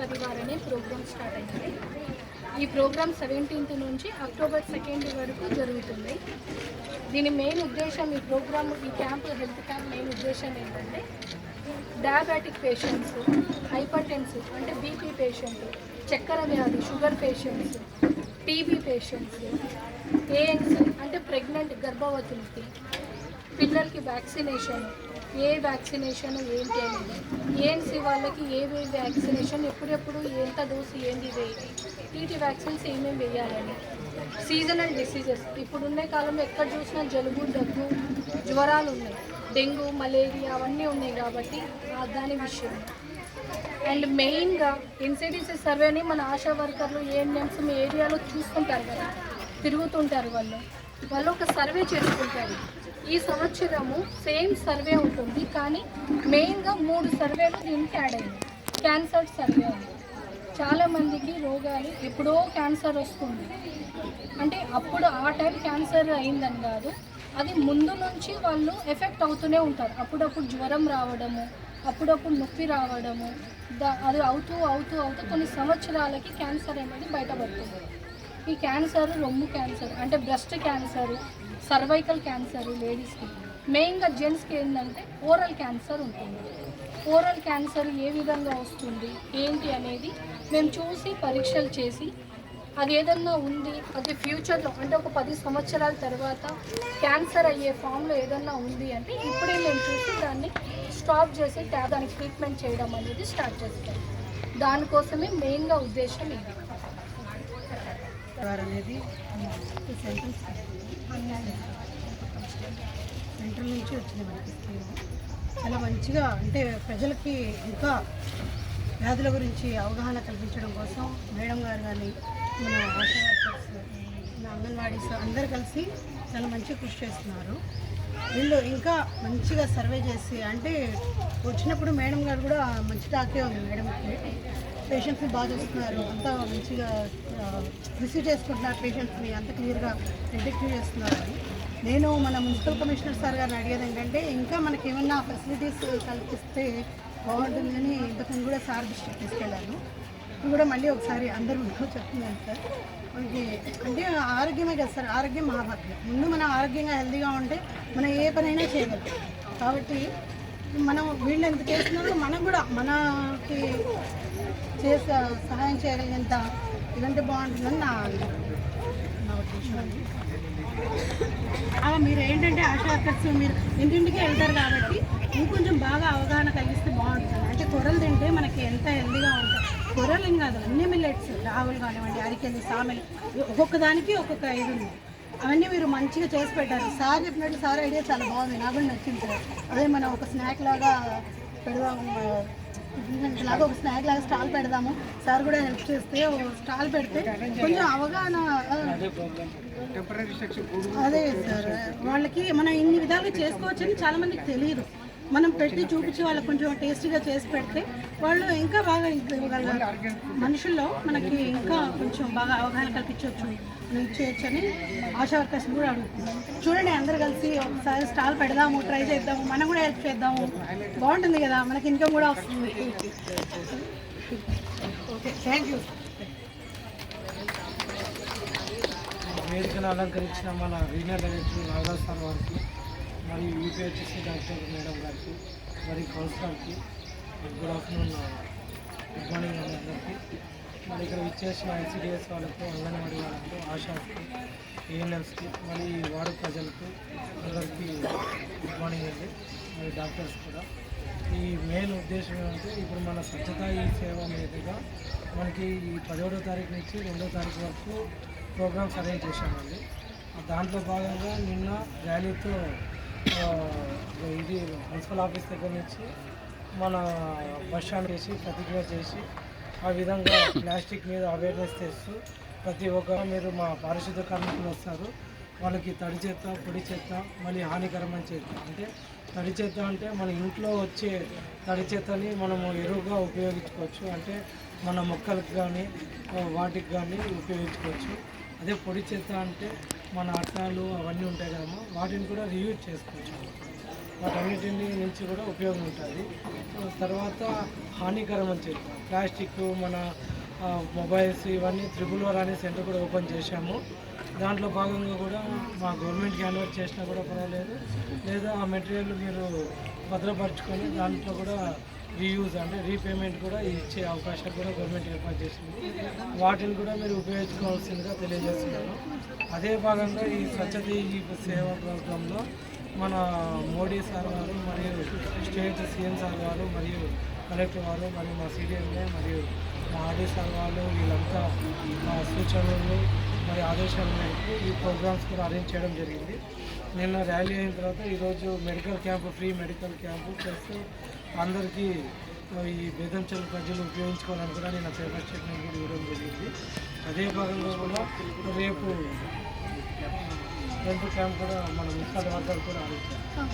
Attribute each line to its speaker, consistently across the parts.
Speaker 1: పది Parivar programme start అయింది. ఈ ప్రోగ్రామ్ సెవెంటీన్త్ నుంచి అక్టోబర్ సెకండ్ వరకు జరుగుతుంది. దీని మెయిన్ ఉద్దేశం ఈ ప్రోగ్రామ్ ఈ క్యాంప్ హెల్త్ క్యాంప్ మెయిన్ ఉద్దేశం ఏంటంటే డయాబెటిక్ పేషెంట్స్ హైపర్ అంటే బీపీ పేషెంట్ చక్కెర వ్యాధి sugar patients TB patients ANS అంటే ప్రెగ్నెంట్ గర్భవతులకి పిల్లలకి వ్యాక్సినేషన్ ఏ వ్యాక్సినేషన్ ఏంటి అనేది. ఏఎన్సీ వాళ్ళకి ఏ వ్యాక్సినేషన్ ఎప్పుడెప్పుడు ఎంత డోసు ఏంది వేయాలి టీటీ వ్యాక్సిన్స్ ఏమేమి వేయాలని. సీజనల్ డిసీజెస్ ఇప్పుడున్న కాలంలో ఎక్కడ చూసినా జలుబు దగ్గు జ్వరాలు ఉన్నాయి. డెంగ్యూ మలేరియా అవన్నీ ఉన్నాయి కాబట్టి దాని విషయం. అండ్ మెయిన్గా ఎన్సీడీసీ సర్వేని మన ఆశా వర్కర్లు ఏఎన్ఎంస్ మీ ఏరియాలో చూసుకుంటారు కదా. తిరుగుతుంటారు వాళ్ళు. వాళ్ళు ఒక సర్వే చేసుకుంటారు. ఈ సంవత్సరము సేమ్ సర్వే ఉంటుంది కానీ మెయిన్గా మూడు సర్వేలు దీనికి యాడ్ అయ్యాయి క్యాన్సర్ సర్వే ఉంది చాలా మందికి రోగాలు ఎప్పుడో క్యాన్సర్ వస్తుంది. అంటే అప్పుడు ఆ టైం క్యాన్సర్ అయిందని కాదు అది ముందు నుంచి వాళ్ళు ఎఫెక్ట్ అవుతూనే ఉంటారు. అప్పుడప్పుడు జ్వరం రావడము అప్పుడప్పుడు నొప్పి రావడము దా అది అవుతూ అవుతూ అవుతూ కొన్ని సంవత్సరాలకి క్యాన్సర్ అనేది బయటపడుతుంది. ఈ క్యాన్సర్ రొమ్ము క్యాన్సర్ అంటే బ్రెస్ట్ క్యాన్సర్ సర్వైకల్ క్యాన్సర్ లేడీస్కి. మెయిన్గా జెంట్స్కి ఏంటంటే ఓరల్ క్యాన్సర్ ఉంటుంది. ఓరల్ క్యాన్సర్ ఏ విధంగా వస్తుంది ఏంటి అనేది మేము చూసి పరీక్షలు చేసి అది ఏదన్నా ఉంది అది ఫ్యూచర్లో అంటే ఒక పది సంవత్సరాల తర్వాత క్యాన్సర్ అయ్యే ఫామ్లో ఏదన్నా ఉంది అంటే ఇప్పుడే మేము చూసి దాన్ని స్టాప్ చేసి దానికి ట్రీట్మెంట్ చేయడం అనేది స్టార్ట్ చేస్తాం. దానికోసమే మెయిన్గా ఉద్దేశం ఇది.
Speaker 2: అనేది సెంట్రల్ సెంట్రల్ నుంచి వచ్చింది మనకి. స్కీమ్ చాలా మంచిగా అంటే ప్రజలకి ఇంకా వ్యాధుల గురించి అవగాహన కల్పించడం కోసం మేడం గారు కానీ మన ఆశా వర్కర్స్ మన అంగన్వాడీస్ అందరు కలిసి చాలా మంచి కృషి చేస్తున్నారు. వీళ్ళు ఇంకా మంచిగా సర్వే చేసి అంటే వచ్చినప్పుడు మేడం గారు కూడా మంచి టాకే ఉంది మేడంకి పేషెంట్స్ని బాగా చూస్తున్నారు. అంతా మంచిగా రిసీవ్ చేసుకుంటున్నారు పేషెంట్స్ని అంత క్లియర్గా డిటెక్ట్ చేస్తున్నారు. నేను మన మున్సిపల్ కమిషనర్ సార్ గారిని అడిగేది ఏంటంటే ఇంకా మనకి ఏమన్నా ఫెసిలిటీస్ కల్పిస్తే బాగుంటుందని ఇంతకుముందు కూడా సార్ దృష్టికి తీసుకెళ్ళాను ఇప్పుడు కూడా మళ్ళీ ఒకసారి అందరూ చెప్తున్నాను సార్. అంటే ఆరోగ్యమే కదా సార్ ఆరోగ్యం మహాభాగ్యం. ముందు మనం ఆరోగ్యంగా హెల్తీగా ఉంటే మనం ఏ పనైనా చేయగలం. కాబట్టి మనం వీళ్ళు ఎంత చేస్తున్నారో మనం కూడా మనకి చేసే సహాయం చేయగలిగేంత ఇదంటే బాగుంటుందని నా నా ఉద్దేశం అలా మీరు ఏంటంటే ఆశా వర్కర్స్ మీరు ఇంటింటికి వెళ్తారు కాబట్టి ఇంకొంచెం బాగా అవగాహన కలిగిస్తే బాగుంటుంది. అంటే కూరలు తింటే మనకి ఎంత హెల్దీగా ఉంటుంది కూరలు కాదు. అన్ని మిల్లెట్స్ రావులు కానివ్వండి అరికెలు సామెలు ఒక్కొక్క దానికి ఒక్కొక్క ఇది ఉంది. అవన్నీ మీరు మంచిగా చేసి పెట్టారు సార్ చెప్పినట్టు సార్ ఐడియా చాలా బాగుంది. నాకు కూడా నచ్చింది సార్. అదే మనం ఒక స్నాక్ లాగా పెడదాము. లాగా ఒక స్నాక్ లాగా స్టాల్ పెడదాము. సార్ కూడా హెల్ప్ చేస్తే స్టాల్ పెడితే కొంచెం అవగాహన అదే సార్. వాళ్ళకి మనం ఇన్ని విధాలుగా చేసుకోవచ్చని చాలా మందికి తెలియదు. మనం పెట్టి చూపించి వాళ్ళకి కొంచెం టేస్టీగా చేసి పెడితే వాళ్ళు ఇంకా బాగా మనుషుల్లో మనకి ఇంకా కొంచెం బాగా అవగాహన కల్పించవచ్చు చేయొచ్చని ఆశా వర్కర్స్ కూడా అడుగుతున్నాం చూడండి అందరు కలిసి ఒకసారి స్టాల్ పెడదాము ట్రై చేద్దాము మనం కూడా హెల్ప్ చేద్దాము. బాగుంటుంది కదా మనకి ఇన్కమ్ కూడా వస్తుంది. ఓకే థ్యాంక్ యూ
Speaker 3: వేదికను అలంకరించిన మన రీజనల్ డైరెక్టర్ నాగరాజ్ సార్ వారికి మరియు యూపీహెచ్ఎస్సీ డాక్టర్ మేడం గారికి మరి కౌన్సిలర్కి గుడ్ ఆఫ్టర్నూన్ గుడ్ మార్నింగ్ అండి అందరికీ. మరి ఇక్కడ ఇచ్చేసిన ఐసీడిఎస్ వాళ్ళకు అంగన్వాడీ వాళ్ళకు ఆశాస్కి ఏఎన్ఎల్స్కి మరి వార్డు ప్రజలకు అందరికీ గుడ్ మార్నింగ్ అండి మరి డాక్టర్స్ కూడా. ఈ మెయిన్ ఉద్దేశం ఏమంటే ఇప్పుడు మన స్వచ్ఛత ఈ సేవ మీదుగా మనకి ఈ పదిహేడో తారీఖు నుంచి రెండో తారీఖు వరకు ప్రోగ్రామ్స్ అరేంజ్ చేశామండి. దాంట్లో భాగంగా నిన్న ర్యాలీతో ఇది మున్సిపల్ ఆఫీస్ దగ్గర నుంచి మన బస్ స్టాండ్ చేసి ప్రతిజ్ఞ చేసి ఆ విధంగా ప్లాస్టిక్ మీద అవేర్నెస్ చేస్తూ ప్రతి ఒక్క మీరు మా పారిశుద్ధ కార్మికులు వస్తారు. వాళ్ళకి తడి చెత్త పొడి చెత్త మళ్ళీ హానికరమైన చెత్త. అంటే తడి చెత్త అంటే మన ఇంట్లో వచ్చే తడి చెత్తని మనము ఎరువుగా ఉపయోగించుకోవచ్చు. అంటే మన మొక్కలకు కానీ వాటికి కానీ ఉపయోగించుకోవచ్చు. అదే పొడి చెత్త అంటే మన అట్టాలు అవన్నీ ఉంటాయి కదమ్మా వాటిని కూడా రీయూజ్ చేసుకోవచ్చు. వాటన్నిటిని నుంచి కూడా ఉపయోగం ఉంటుంది. తర్వాత హానికరమని చెప్పి ప్లాస్టిక్ మన మొబైల్స్ ఇవన్నీ త్రిబుల్ వర్ అనే సెంటర్ కూడా ఓపెన్ చేశాము. దాంట్లో భాగంగా కూడా మా గవర్నమెంట్కి అన్వర్ట్ చేసినా కూడా పర్వాలేదు. లేదా ఆ మెటీరియల్ మీరు భద్రపరచుకొని దాంట్లో కూడా రీయూజ్ అంటే రీపేమెంట్ కూడా ఇచ్చే అవకాశాలు కూడా గవర్నమెంట్ ఏర్పాటు చేసింది. వాటిని కూడా మీరు ఉపయోగించుకోవాల్సిందిగా తెలియజేస్తున్నాను. అదే భాగంగా ఈ స్వచ్ఛత ఈ సేవా ప్రోగ్రాంలో మన మోడీ సార్ గారు మరియు స్టేట్ సీఎం సార్ గారు మరియు కలెక్టర్ వారు మరియు మా సీడీఎంఏ మరియు మా ఆర్డీ సార్ వాళ్ళు వీళ్ళంతా మా సూచనలు మరి ఆదేశాల మేరకు ఈ ప్రోగ్రామ్స్ కూడా అరేంజ్ చేయడం జరిగింది. నిన్న ర్యాలీ అయిన తర్వాత ఈరోజు medical camp free medical camp చేస్తూ అందరికీ ఈ బేదంచెల ప్రజలు ఉపయోగించుకోవాలని కూడా నేను పేపర్ స్టేట్మెంట్ కూడా ఇవ్వడం జరిగింది. అదే భాగంగా కూడా రేపు హెల్త్ క్యాంప్ కూడా మన మున్సిపల్ వర్గాలు కూడా చేస్తాం.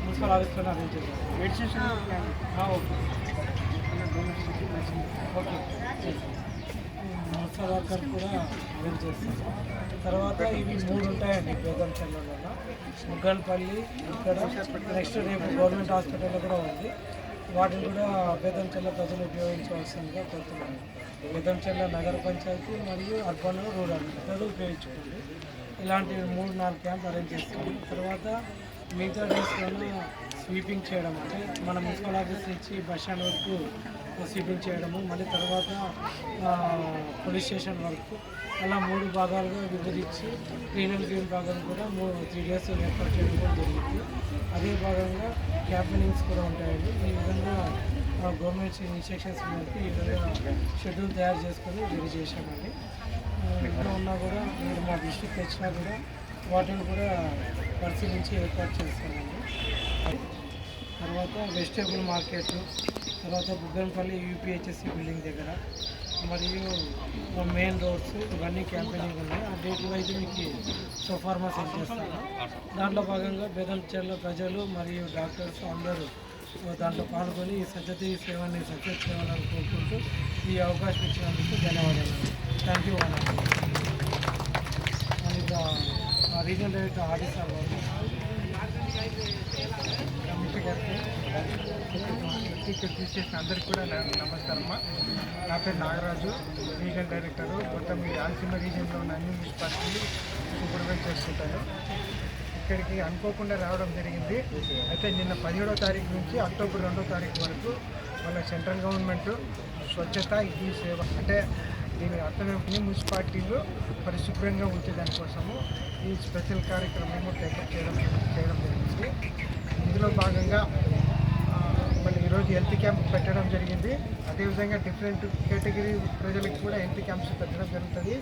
Speaker 3: మున్సిపల్ ఆఫీస్లో అరేంజ్ చేస్తాం ఆ, ఓకే. ఓకే. మున్సిపల్ కూడా అరేంజ్ చేస్తాము తర్వాత ఇవి మూడు ఉంటాయండి పేదం చెల్లెలలో ముగ్గల్పల్లి ఇక్కడ నెక్స్ట్ రేపు గవర్నమెంట్ హాస్పిటల్ కూడా ఉంది. వాటిని కూడా బేదంచెల్ల ప్రజలు ఉపయోగించవలసిందిగా కోరుతున్నాను. బేదంచెల్ల నగర పంచాయతీ మరియు అర్బన్ రూరల్ ప్రజలు ఉపయోగించుకోండి. ఇలాంటి మూడు నాలుగు క్యాంప్ అరేంజ్ చేస్తాము. తర్వాత మిగతా డేస్లోనే స్వీపింగ్ చేయడం అంటే మన మున్సిపల్ ఆఫీస్ నుంచి బస్ స్టాండ్ వరకు స్వీపింగ్ చేయడము మళ్ళీ తర్వాత పోలీస్ స్టేషన్ వరకు అలా మూడు భాగాలుగా విభజించి క్లీన్ అండ్ గ్రీన్ భాగం కూడా మూడు త్రీ డేస్ ఏర్పాటు చేయడం కూడా జరిగింది. అదే భాగంగా క్యాంపెయినింగ్స్ కూడా ఉంటాయండి. ఈ విధంగా గవర్నమెంట్ ఇన్స్ట్రక్షన్స్ మేరకు ఈ విధంగా షెడ్యూల్ తయారు చేసుకొని రెడీ చేశామండి. ఎక్కడ ఇక్కడ ఉన్నా కూడా మీరు మా డిస్టిక్ వచ్చినా కూడా వాటిని కూడా పరిశీలించి ఏర్పాటు చేస్తామండి. తర్వాత వెజిటేబుల్ మార్కెట్ తర్వాత బుగ్గనపల్లి యూపీహెచ్ఎస్సి బిల్డింగ్ దగ్గర మరియు మెయిన్ రోడ్స్ ఇవన్నీ క్యాంపెయినింగ్ ఉన్నాయి. ఆ డేట్ వైజ్ మీకు సోఫార్మా సెండ్ చేస్తాను. దాంట్లో భాగంగా బేదంచెర్ల ప్రజలు మరియు డాక్టర్స్ అందరూ దాంట్లో పాల్గొని ఈ సజ్జతి సేవని సక్సెస్ చేయాలని కోరుకుంటూ ఈ అవకాశం ఇచ్చినందుకు ధన్యవాదాలు. థ్యాంక్ యూ అన్న రీజనల్ డైరెక్టర్ ఆడిటర్
Speaker 4: కమిటీ గారికి ఇక్కడ తీసేసిన అందరికీ కూడా నా నమస్కారమ్మా నా పేరు నాగరాజు. రీజనల్ డైరెక్టరు మొత్తం ఈ రాయలసీమ రీజన్లో ఉన్న అన్ని మున్సిపాలిటీలు సూపర్వైజ్ చేసుకుంటాను ఇక్కడికి అనుకోకుండా రావడం జరిగింది. అయితే నిన్న పదిహేడో తారీఖు నుంచి అక్టోబర్ రెండో తారీఖు వరకు మన సెంట్రల్ గవర్నమెంట్ స్వచ్ఛత ఇది సేవ అంటే దీని అర్థం ఏమిటి? మున్సిపాలిటీలు పరిశుభ్రంగా ఉంచే దానికోసము ఈ స్పెషల్ కార్యక్రమము టేకప్ చేయడం చేయడం జరిగింది. ఇందులో భాగంగా మళ్ళీ ఈరోజు హెల్త్ క్యాంప్ పెట్టడం జరిగింది. అదేవిధంగా డిఫరెంట్ కేటగిరీ ప్రజలకు కూడా హెల్త్ క్యాంప్స్ పెట్టడం జరుగుతుంది.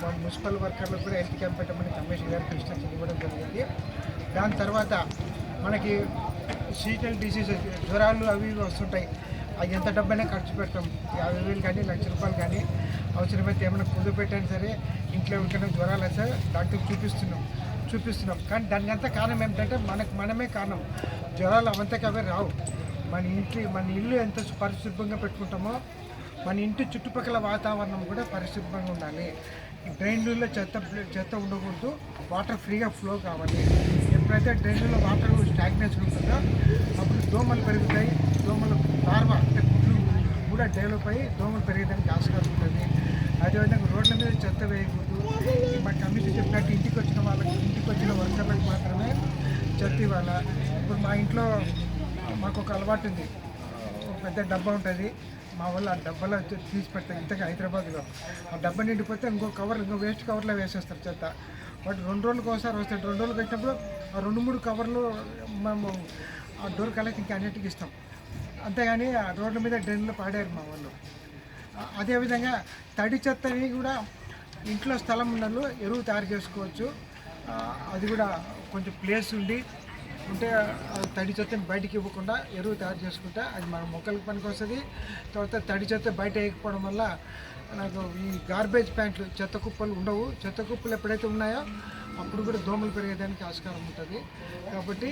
Speaker 4: మా మున్సిపల్ వర్కర్లకు కూడా హెల్త్ క్యాంప్ పెట్టమని కమిషనర్ గారికి ఇన్స్ట్రక్షన్ ఇవ్వడం జరిగింది. దాని తర్వాత మనకి సీజనల్ డిసీజెస్ జ్వరాలు అవి ఇవి వస్తుంటాయి. ఎంత డబ్బైనా ఖర్చు పెడతాం యాభై వేలు కానీ లక్ష రూపాయలు కానీ అవసరమైతే ఏమైనా కుదు పెట్టాను సరే ఇంట్లో ఎవరికైనా జ్వరాలు వస్తే డాక్టర్ చూపిస్తున్నాం. చూపిస్తున్నాం. కానీ దానికి అంతా కారణం ఏమిటంటే మనకు మనమే కారణం. జ్వరాలు అవంతకి అవే రావు. మన ఇంటి మన ఇల్లు ఎంత పరిశుభ్రంగా పెట్టుకుంటామో మన ఇంటి చుట్టుపక్కల వాతావరణం కూడా పరిశుభ్రంగా ఉండాలి. డ్రైన్లలో చెత్త చెత్త ఉండకూడదు. వాటర్ ఫ్రీగా ఫ్లో కావాలి. ఎప్పుడైతే డ్రైనేజ్లో వాటర్ స్టాగ్నేషన్ ఉంటుందో అప్పుడు దోమలు పెరుగుతాయి. దోమలు లార్వ అంటే గుడ్లు కూడా డెవలప్ అయ్యి దోమలు పెరగడానికి ఆస్కారం ఉంటుంది. అదేవిధంగా రోడ్ల మీద చెత్త వేయకూడదు. మా కమిటీ చెప్పినట్టు ఇంటికి వచ్చిన వాళ్ళకి ఇంటికి వచ్చిన వర్కర్లకు మాత్రమే చెత్త ఇవ్వాల. ఇప్పుడు మా ఇంట్లో మాకు ఒక అలవాటు ఉంది. ఒక పెద్ద డబ్బా ఉంటుంది. మా వాళ్ళు ఆ డబ్బాలో తీసి పెడతాం. ఇంతగా హైదరాబాద్లో. ఆ డబ్బా నిండిపోతే ఇంకో కవర్ ఇంకో వేస్ట్ కవర్లో వేసేస్తారు చెత్త. బట్ రెండు రోజులకు ఒకసారి వస్తాయి రెండు రోజులు పెట్టినప్పుడు ఆ రెండు మూడు కవర్లు మేము ఆ డోర్ కలెక్ట్ ఇంకా అన్నిటికీ ఇస్తాం. అంతేగాని ఆ రోడ్ల మీద డ్రైన్లు పాడారు మా వాళ్ళు. అదేవిధంగా తడి చెత్తని కూడా ఇంట్లో స్థలం ఉన్నట్లు ఎరువు తయారు చేసుకోవచ్చు. అది కూడా కొంచెం ప్లేస్ ఉండి ఉంటే ఆ తడి చెత్తని బయటికి ఇవ్వకుండా ఎరువు తయారు చేసుకుంటే అది మన మొక్కలకు పనికి వస్తుంది తర్వాత తడి చెత్త బయట వేయకపోవడం వల్ల నాకు ఈ గార్బేజ్ ప్యాంట్లు చెత్త కుప్పలు ఉండవు. చెత్త కుప్పలు ఎప్పుడైతే ఉన్నాయో అప్పుడు కూడా దోమలు పెరిగేదానికి ఆస్కారం ఉంటుంది. కాబట్టి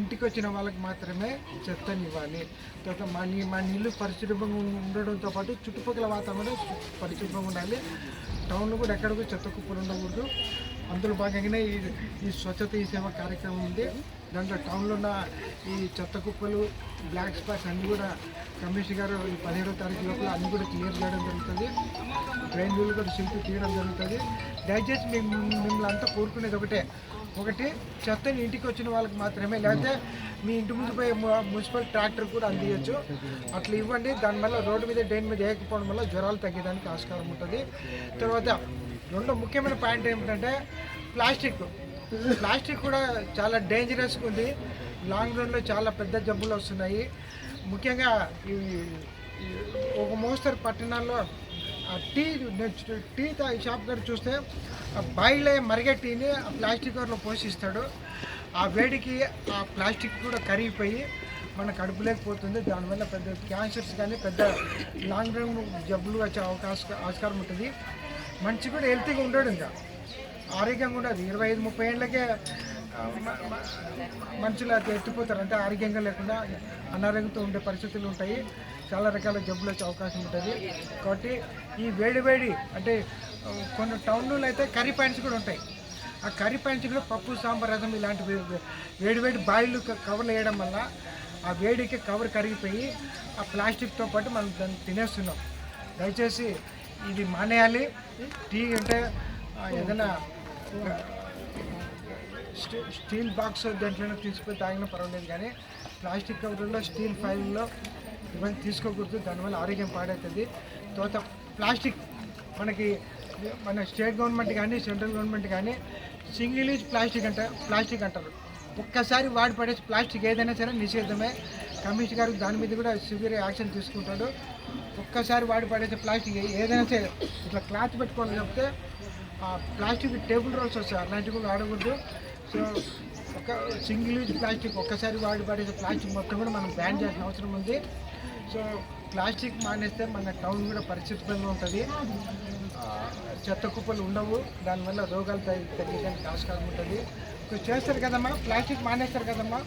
Speaker 4: ఇంటికి వచ్చిన వాళ్ళకి మాత్రమే చెత్తని ఇవ్వాలి తర్వాత మా నీ మా నీళ్ళు పరిశుభ్రంగా ఉండడంతో పాటు చుట్టుపక్కల వాతావరణం పరిశుభ్రంగా ఉండాలి. టౌన్లో కూడా ఎక్కడికి చెత్త కుప్పలు ఉండకూడదు. అందులో భాగంగానే ఈ ఈ స్వచ్ఛత ఈ సేవ కార్యక్రమం ఉంది. దాంట్లో టౌన్లో ఉన్న ఈ చెత్త కుప్పలు బ్లాక్ స్పాట్స్ అన్నీ కూడా కమిషనర్ గారు ఈ పదిహేడో తారీఖు లోపల అన్నీ కూడా క్లియర్ చేయడం జరుగుతుంది. డ్రైన్ వీళ్ళు కూడా శిల్పి తీయడం జరుగుతుంది. దయచేసి మేము మిమ్మల్ని అంతా కోరుకునేది ఒకటే. ఒకటి చెత్తని ఇంటికి వచ్చిన వాళ్ళకి మాత్రమే లేకపోతే మీ ఇంటి ముందు పోయి మున్సిపల్ ట్రాక్టర్ కూడా అందియచ్చు. అట్లా ఇవ్వండి. దానివల్ల రోడ్డు మీద డ్రైన్ మీద వేయకపోవడం వల్ల జ్వరాలు తగ్గడానికి ఆస్కారం ఉంటుంది. తర్వాత రెండో ముఖ్యమైన పాయింట్ ఏమిటంటే ప్లాస్టిక్. ప్లాస్టిక్ కూడా చాలా డేంజరస్గా ఉంది. లాంగ్ రన్లో చాలా పెద్ద జబ్బులు వస్తున్నాయి. ముఖ్యంగా ఈ ఒక మోస్తరు పట్టణాల్లో ఆ టీ టీ తా- షాప్ గారు చూస్తే ఆ బాయిలే మరిగే టీని ఆ ప్లాస్టిక్ కవర్లో పోషిస్తాడు. ఆ వేడికి ఆ ప్లాస్టిక్ కూడా కరిగిపోయి మన కడుపు లేకపోతుంది దానివల్ల పెద్ద క్యాన్సర్స్ కానీ పెద్ద లాంగ్ రన్ జబ్బులు వచ్చే అవకాశం ఆస్కారం ఉంటుంది. మంచి కూడా హెల్తీగా ఉండడు ఇంకా. ఆరోగ్యంగా ఉండదు. ఇరవై ఐదు ముప్పై ఏళ్ళకే మనుషులు అది ఎత్తిపోతారు. అంటే ఆరోగ్యంగా లేకుండా అనారోగ్యంతో ఉండే పరిస్థితులు ఉంటాయి. చాలా రకాల జబ్బులు వచ్చే అవకాశం ఉంటుంది. కాబట్టి ఈ వేడి వేడి అంటే కొన్ని టౌన్లో అయితే కర్రీ పాయింట్స్ కూడా ఉంటాయి. ఆ కర్రీ పాయింట్స్ కూడా పప్పు సాంబార్ రసం ఇలాంటి వేడి వేడి బాయిల్ కవర్లు వేయడం వల్ల ఆ వేడికి కవర్ కరిగిపోయి ఆ ప్లాస్టిక్తో పాటు మనం దాన్ని తినేస్తున్నాం. దయచేసి ఇది మానేయాలి. టీ అంటే ఏదైనా స్టీ- స్టీల్ బాక్స్ దాంట్లో తీసుకుపోయి తాగినా పర్వాలేదు కానీ ప్లాస్టిక్ కవర్లో స్టీల్ ఫైల్లో ఇవన్నీ తీసుకోకూడదు. దానివల్ల ఆరోగ్యం పాడవుతుంది. తర్వాత ప్లాస్టిక్ మనకి మన స్టేట్ గవర్నమెంట్ కానీ సెంట్రల్ గవర్నమెంట్ కానీ సింగిల్ యూజ్ ప్లాస్టిక్ అంట ప్లాస్టిక్ అంటారు. ఒక్కసారి వాడి పడేసి ప్లాస్టిక్ ఏదైనా సరే నిషేధమే. కమిషనర్ గారు దాని మీద కూడా సివియర్ యాక్షన్ తీసుకుంటాడు. ఒక్కసారి వాడి పడేసే ప్లాస్టిక్ ఏదైనా సరే ఇట్లా క్లాత్ పెట్టుకోవాలని చెప్తే ఆ ప్లాస్టిక్ టేబుల్ రోల్స్ వస్తాయి అలాంటివి కూడా వాడకూడదు. సో ఒక సింగిల్ యూజ్ ప్లాస్టిక్ ఒక్కసారి వాడి పడేసే ప్లాస్టిక్ మొత్తం కూడా మనం బ్యాన్ చేయాల్సిన అవసరం ఉంది. సో ప్లాస్టిక్ మానేస్తే మన టౌన్ కూడా పరిశుభ్రంగా ఉంటుంది. చెత్త కుప్పలు ఉండవు దానివల్ల రోగాలు తగ్గించడానికి ఆస్కారం ఉంటుంది. సో చేస్తారు కదమ్మా ప్లాస్టిక్ మానేస్తారు కదమ్మా.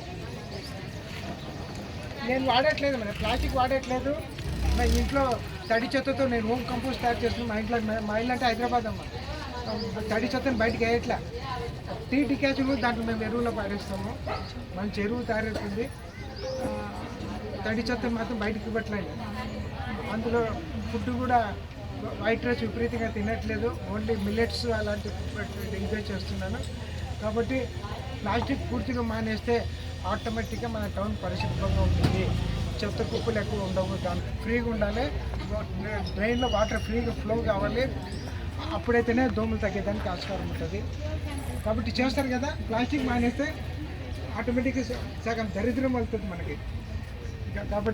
Speaker 4: నేను వాడట్లేదు మరి. ప్లాస్టిక్ వాడట్లేదు. మా ఇంట్లో తడి చెత్తతో నేను హోమ్ కంపోస్ట్ తయారు చేస్తున్నాను మా ఇంట్లో మా- ఇల్లు అంటే హైదరాబాద్ అమ్మ. తడి చెత్తని బయటకు వేయట్లా. టీ డికాషన్ దాంట్లో మేము ఎరువులో పాడేస్తాము మంచి ఎరువు తయారవుతుంది తడి చెత్తని మాత్రం బయటకు ఇవ్వట్లేదు. అందులో ఫుడ్ కూడా వైట్ రైస్ విపరీతంగా తినట్లేదు. ఓన్లీ మిల్లెట్స్ అలాంటి ఎంజాయ్ చేస్తున్నాను. కాబట్టి ప్లాస్టిక్ పూర్తిగా మానేస్తే ఆటోమేటిక్గా మన టౌన్ పరిశుభ్రంగా ఉంటుంది. చెత్త కుప్పలు ఎక్కువ ఉండవు దానికి ఫ్రీగా ఉండాలి. డ్రైన్లో వాటర్ ఫ్రీగా ఫ్లో కావాలి. అప్పుడైతేనే దోమలు తగ్గేదానికి ఆస్కారం ఉంటుంది. కాబట్టి చేస్తారు కదా ప్లాస్టిక్ మానేస్తే ఆటోమేటిక్గా సగం దరిద్రం వెళ్తుంది మనకి. కాబట్టి